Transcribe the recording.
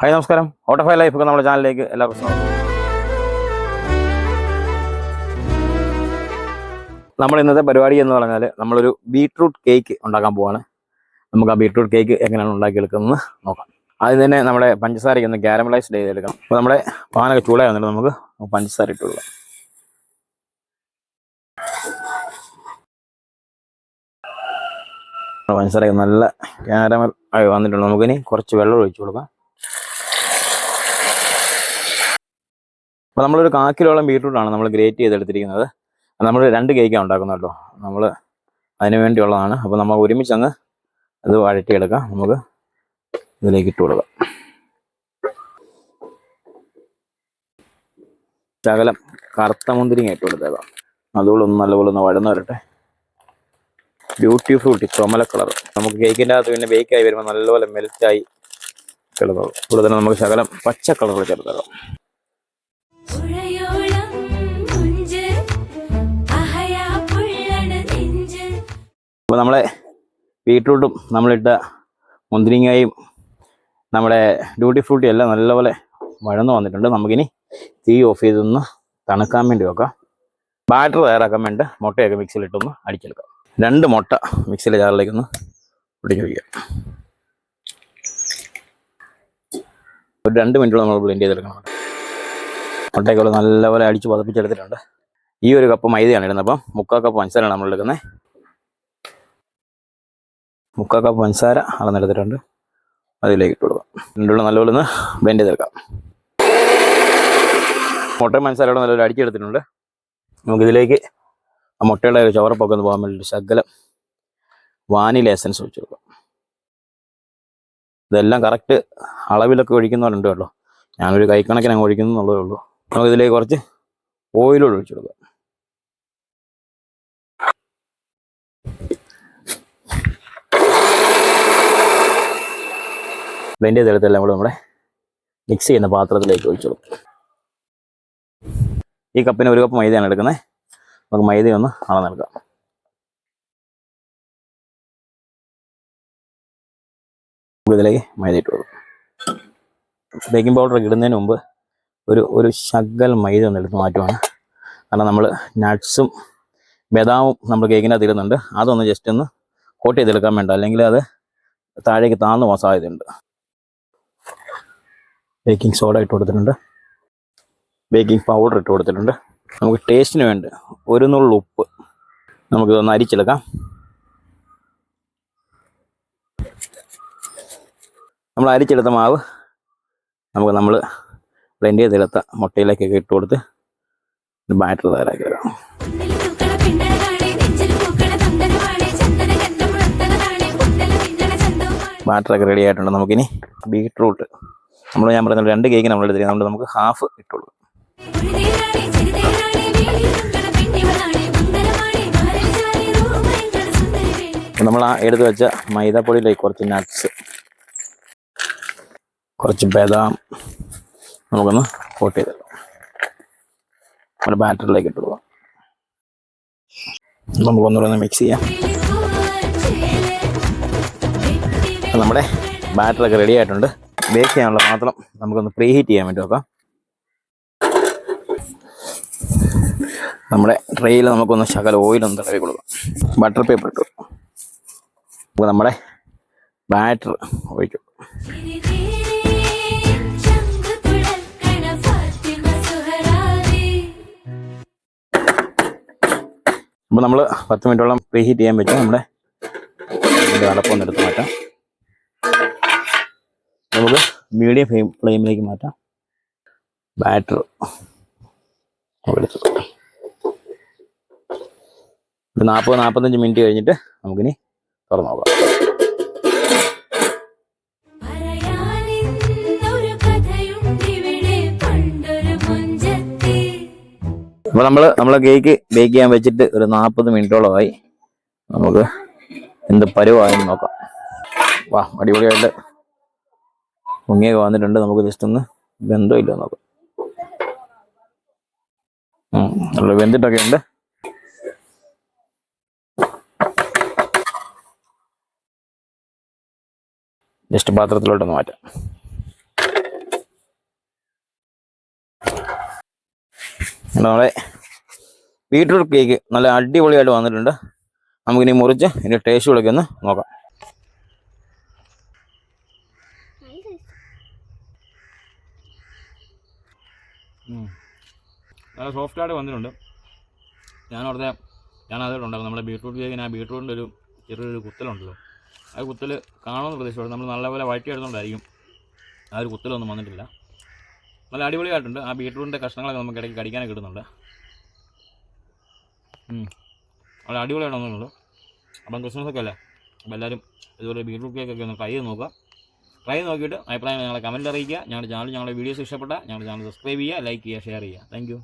Hi നമസ്കാരം. ഓട്ടോഫൈ life ഒക്കെ നമ്മുടെ ചാനലിലേക്ക് എല്ലാവർക്കും സ്വാഗതം. നമ്മൾ ഇന്നത്തെ പരിപാടി എന്ന് പറഞ്ഞാൽ നമ്മളൊരു ബീട്രൂട്ട് കേക്ക് ഉണ്ടാക്കാൻ പോവാണ്. നമുക്ക് ആ ബീട്രൂട്ട് കേക്ക് എങ്ങനെയാണ് ഉണ്ടാക്കിയെടുക്കുന്നത് നോക്കാം. ആദ്യം തന്നെ നമ്മുടെ പഞ്ചസാരയ്ക്ക് ഒന്ന് ക്യാരമലൈസ്ഡ് ചെയ്തെടുക്കണം. അപ്പോൾ നമ്മുടെ പാനൊക്കെ ചൂടായി വന്നിട്ട് നമുക്ക് പഞ്ചസാര ഇട്ട് കൊടുക്കാം. പഞ്ചസാരയൊക്കെ നല്ല ക്യാരമൽ ആയി വന്നിട്ടുണ്ട്. നമുക്കിനി കുറച്ച് വെള്ളം ഒഴിച്ചു കൊടുക്കാം. അപ്പോൾ നമ്മളൊരു കാക്കിലോളം ബീട്രൂട്ടാണ് നമ്മൾ ഗ്രേറ്റ് ചെയ്തെടുത്തിരിക്കുന്നത്. നമ്മൾ രണ്ട് കേക്കാണ് ഉണ്ടാക്കുന്നല്ലോ നമ്മൾ അതിന് വേണ്ടിയുള്ളതാണ്. അപ്പോൾ നമ്മൾ ഒരുമിച്ച് അങ്ങ് അത് വഴറ്റിയെടുക്കാം. നമുക്ക് ഇതിലേക്ക് ഇട്ട് കൊടുക്കാം. ശകലം കറുത്ത മുന്തിരിങ്ങ ഇട്ട് കൊടുത്തേക്കാം. അതുപോലെ ഒന്ന് നല്ലപോലെ ഒന്ന് വഴന്ന് വരട്ടെ. ബ്യൂട്ടി ഫ്രൂട്ടി ചുമല കളർ നമുക്ക് കേക്കിന്റെ അകത്ത് പിന്നെ ബേക്കായി വരുമ്പോൾ നല്ലപോലെ മെൽറ്റായി കിടന്നോളും. അതുപോലെ തന്നെ നമുക്ക് ശകലം പച്ച കളർ ചേർത്തേക്കാം അപ്പോൾ നമ്മളെ ബീട്രൂട്ടും നമ്മളിട്ട മുന്തിരിങ്ങയും നമ്മുടെ ഡ്യൂട്ടി ഫ്രൂട്ടി എല്ലാം നല്ലപോലെ വഴന്നു വന്നിട്ടുണ്ട്. നമുക്കിനി തീ ഓഫ് ചെയ്തൊന്ന് തണുക്കാൻ വേണ്ടി വെക്കാം. ബാറ്റർ തയ്യാറാക്കാൻ വേണ്ടി മുട്ടയൊക്കെ മിക്സിയിലിട്ടൊന്ന് അടിച്ചെടുക്കാം. രണ്ട് മുട്ട മിക്സിയിലെ ജാറിലേക്കൊന്ന് പിടിച്ചു വയ്ക്കാം ഒരു രണ്ട് മിനിറ്റോളം നമ്മൾ ബ്ലെൻഡ് ചെയ്തെടുക്കണം മുട്ടയൊക്കെ ഇവിടെ നല്ലപോലെ അടിച്ച് പതപ്പിച്ചെടുത്തിട്ടുണ്ട്. ഈ ഒരു കപ്പ് മൈദയാണ് ഇടുന്നത്. അപ്പം മുക്കാൽ കപ്പ് പഞ്ചസാരയാണ് നമ്മൾ എടുക്കുന്നത്. മുക്കാൽ കപ്പ് പഞ്ചസാര അളന്നെടുത്തിട്ടുണ്ട് അതിലേക്ക് ഇട്ട് കൊടുക്കാം. രണ്ടുള്ള നല്ലപോലെ ഒന്ന് ബെൻഡ് ചെയ്തെടുക്കാം മുട്ടയും പഞ്ചസാരയോടെ നല്ലപോലെ അടിച്ചെടുത്തിട്ടുണ്ട് നമുക്കിതിലേക്ക് ആ മുട്ടയുടെ ചവറപ്പൊക്കെ ഒന്ന് പോകാൻ വേണ്ടിയിട്ട് ശകലം വാനില എസൻസ് ഒഴിച്ചു കൊടുക്കാം. ഇതെല്ലാം കറക്റ്റ് അളവിലൊക്കെ ഒഴിക്കുന്നവരുണ്ട് കേട്ടോ. ഞാനൊരു കൈക്കണക്കിന് അങ്ങ് ഒഴിക്കുന്നു എന്നുള്ളതേ ഉള്ളൂ. നമുക്കിതിലേക്ക് കുറച്ച് ഓയിലോട് ഒഴിച്ചു കൊടുക്കാം. ബ്ലെൻഡ് ചെയ്തെടുത്തെല്ലാം കൂടെ നമ്മുടെ മിക്സ് ചെയ്യുന്ന പാത്രത്തിലേക്ക് ഒഴിച്ചു കൊടുക്കും. ഈ കപ്പിന് ഒരു കപ്പ് മൈദയാണ് എടുക്കുന്നത്. നമുക്ക് മൈദ ഒന്ന് അളന്നെടുക്കാം നമുക്ക് ഇതിലേക്ക് മൈദ ഇട്ട് കൊടുക്കും. ബേക്കിംഗ് പൗഡർ ഇടുന്നതിന് മുമ്പ് ഒരു ഒരു ശകൽ മൈദ ഒന്ന് മാറ്റുവാണ്. കാരണം നമ്മൾ നട്ട്സും ബദാമും നമ്മൾ കേക്കിനകത്ത് ഇടുന്നുണ്ട്. അതൊന്ന് ജസ്റ്റ് ഒന്ന് കോട്ട് ചെയ്തെടുക്കാൻ വേണ്ട. അല്ലെങ്കിൽ അത് താഴേക്ക് താന്നു പോകാൻ സാധ്യതയുണ്ട്. ബേക്കിംഗ് സോഡ ഇട്ട് കൊടുത്തിട്ടുണ്ട്. ബേക്കിംഗ് പൗഡർ ഇട്ട് കൊടുത്തിട്ടുണ്ട്. നമുക്ക് ടേസ്റ്റിന് വേണ്ടി ഒരു നുള്ളു ഉപ്പ് നമുക്ക് അരിച്ചെടുക്കാം. നമ്മൾ അരിച്ചെടുത്ത മാവ് നമുക്ക് നമ്മൾ ബ്ലെൻഡ് ചെയ്തെടുത്ത മുട്ടയിലേക്കൊക്കെ ഇട്ട് കൊടുത്ത് ബാറ്റർ തയ്യാറാക്കി വരാം ബാറ്ററൊക്കെ റെഡി ആയിട്ടുണ്ട്. നമുക്കിനി ബീട്രൂട്ട് നമ്മൾ ഞാൻ പറഞ്ഞ രണ്ട് കേക്ക് നമ്മൾ എടുത്തിരിക്കുന്നത്. അതുകൊണ്ട് നമുക്ക് ഹാഫ് ഇട്ടുള്ളൂ നമ്മൾ ആ എടുത്ത് വെച്ച മൈദാപ്പൊടിയിലേക്ക് കുറച്ച് നട്ട്സ് കുറച്ച് ബദാം നമുക്കൊന്ന് കോട്ട് ചെയ്ത് നമ്മുടെ ബാറ്ററിലേക്ക് ഇട്ട് നമുക്കൊന്നുകൂടെ ഒന്ന് മിക്സ് ചെയ്യാം. നമ്മുടെ ബാറ്ററൊക്കെ റെഡി ആയിട്ടുണ്ട്. ബേക്ക് ചെയ്യാനുള്ള മാത്രം നമുക്കൊന്ന് പ്രീ ഹീറ്റ് ചെയ്യാൻ വേണ്ടി അപ്പം നമ്മുടെ ട്രെയിൽ നമുക്കൊന്ന് ശകല ഓയിലൊന്ന് തടവി കൊടുക്കാം. ബട്ടർ പേപ്പർ ഇട്ടു. അപ്പോൾ നമ്മുടെ ബാറ്റർ ഒഴിച്ചു അപ്പോൾ നമ്മൾ പത്ത് മിനിറ്റോളം പ്രീ ഹീറ്റ് ചെയ്യാൻ പറ്റും. നമ്മുടെ ഇതിന്റെ അടപ്പൊന്ന് എടുത്ത് മാറ്റാം. നമുക്ക് മീഡിയം ഫ്ലെയിം ഫ്ലെയിമിലേക്ക് മാറ്റാം. ബാറ്റർ ഒരു നാൽപ്പത് നാൽപ്പത്തഞ്ച് മിനിറ്റ് കഴിഞ്ഞിട്ട് നമുക്കിനി തുറന്നു നോക്കാം. അപ്പോൾ നമ്മൾ നമ്മളെ കേക്ക് ബേക്ക് ചെയ്യാൻ വെച്ചിട്ട് ഒരു നാൽപ്പത് മിനിറ്റോളമായി. നമുക്ക് എന്ത് പരുവായെന്ന് നോക്കാം. വാ അടിപൊളിയായിട്ട് മുങ്ങിയൊക്കെ വന്നിട്ടുണ്ട്. നമുക്ക് ജസ്റ്റ് ഒന്ന് ബന്ധം ഇല്ല നോക്കാം. നല്ല വെന്തിട്ടൊക്കെ ഉണ്ട്. ജസ്റ്റ് പാത്രത്തിലോട്ടൊന്ന് മാറ്റാം. നമ്മളെ ബീട്രൂട്ട് കേക്ക് നല്ല അടിപൊളിയായിട്ട് വന്നിട്ടുണ്ട്. നമുക്കിനി മുറിച്ച് ഇതിന്റെ ടേസ്റ്റ് കൊടുക്കുന്നു നോക്കാം. നല്ല നല്ല സോഫ്റ്റായിട്ട് വന്നിട്ടുണ്ട്. ഞാൻ അവിടുത്തെ ഞാൻ അതിലുണ്ടാകും നമ്മുടെ ബീട്രൂട്ട് കേക്കിന് ആ ബീട്രൂട്ടിന്റെ ഒരു ചെറിയൊരു കുത്തലുണ്ടല്ലോ. ആ കുത്തൽ കാണുമെന്ന് പ്രതീക്ഷയോടെ നമ്മൾ നല്ലപോലെ വഴറ്റി എടുത്തുകൊണ്ടായിരിക്കും ആ ഒരു കുത്തലൊന്നും വന്നിട്ടില്ല. നല്ല അടിപൊളിയായിട്ടുണ്ട്. ആ ബീട്രൂട്ടിന്റെ കഷ്ണങ്ങളൊക്കെ നമുക്ക് ഇടയ്ക്ക് കടിക്കാനൊക്കെ കിട്ടുന്നുണ്ട്. നല്ല അടിപൊളിയായിട്ട് വന്നിട്ടുണ്ട് അപ്പം ക്രിസ്മസ് ഒക്കെ അല്ലേ? അപ്പോൾ എല്ലാവരും ഇതുപോലെ ബീട്രൂട്ട് കേക്കൊക്കെ ഒന്ന് ട്രൈ ചെയ്ത് നോക്കുക. ട്രൈ ചെയ്ത് നോക്കിയിട്ട് അഭിപ്രായം ഞങ്ങളെ കമന്റ് അറിയിക്കുക. ഞങ്ങളുടെ ചാനൽ ഞങ്ങളുടെ വീഡിയോസ് ഇഷ്ടപ്പെട്ട ഞങ്ങളുടെ ചാനൽ സബ്സ്ക്രൈബ് ചെയ്യുക ലൈക്ക് ചെയ്യുക ഷെയർ ചെയ്യുക. Thank you